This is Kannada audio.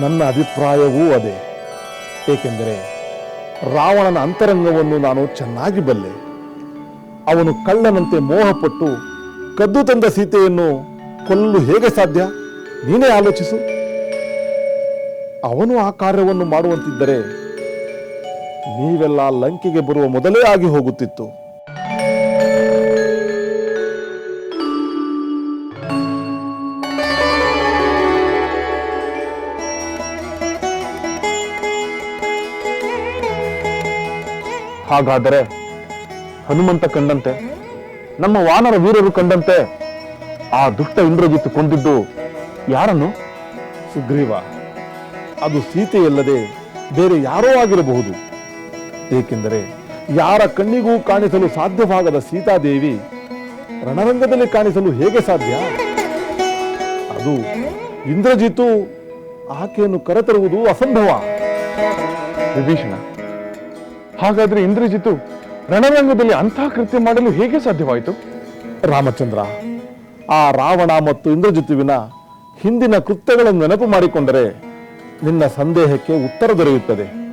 ನನ್ನ ಅಭಿಪ್ರಾಯವೂ ಅದೇ. ಏಕೆಂದರೆ ರಾವಣನ ಅಂತರಂಗವನ್ನು ನಾನು ಚೆನ್ನಾಗಿ ಬಲ್ಲೆ. ಅವನು ಕಳ್ಳನಂತೆ ಮೋಹಪಟ್ಟು ಕದ್ದು ತಂದ ಸೀತೆಯನ್ನು ಕೊಲ್ಲಲು ಹೇಗೆ ಸಾಧ್ಯ? ನೀನೇ ಆಲೋಚಿಸು. ಅವನು ಆ ಕಾರ್ಯವನ್ನು ಮಾಡುವಂತಿದ್ದರೆ ನೀವೆಲ್ಲ ಲಂಕೆಗೆ ಬರುವ ಮೊದಲೇ ಆಗಿ ಹೋಗುತ್ತಿತ್ತು. ಹಾಗಾದರೆ ಹನುಮಂತ ಕಂಡಂತೆ ನಮ್ಮ ವಾನರ ವೀರರು ಕಂಡಂತೆ ಆ ದುಷ್ಟ ಇಂದ್ರಜಿತ್ತು ಕೊಂದಿದ್ದು ಯಾರನ್ನು? ಸುಗ್ರೀವ ಅದು ಸೀತೆಯಲ್ಲದೆ ಬೇರೆ ಯಾರೋ ಆಗಿರಬಹುದು. ಏಕೆಂದರೆ ಯಾರ ಕಣ್ಣಿಗೂ ಕಾಣಿಸಲು ಸಾಧ್ಯವಾಗದ ಸೀತಾದೇವಿ ರಣರಂಗದಲ್ಲಿ ಕಾಣಿಸಲು ಹೇಗೆ ಸಾಧ್ಯ? ಅದು ಇಂದ್ರಜಿತು ಆಕೆಯನ್ನು ಕರೆತರುವುದು ಅಸಂಭವ. ವಿಭೀಷಣ ಹಾಗಾದ್ರೆ ಇಂದ್ರಜಿತು ರಣರಂಗದಲ್ಲಿ ಅಂತಹ ಕೃತ್ಯ ಮಾಡಲು ಹೇಗೆ ಸಾಧ್ಯವಾಯಿತು? ರಾಮಚಂದ್ರ, ಆ ರಾವಣ ಮತ್ತು ಇಂದ್ರಜಿತುವಿನ ಹಿಂದಿನ ಕೃತ್ಯಗಳನ್ನು ನೆನಪು ಮಾಡಿಕೊಂಡರೆ ನಿನ್ನ ಸಂದೇಹಕ್ಕೆ ಉತ್ತರ ದೊರೆಯುತ್ತದೆ.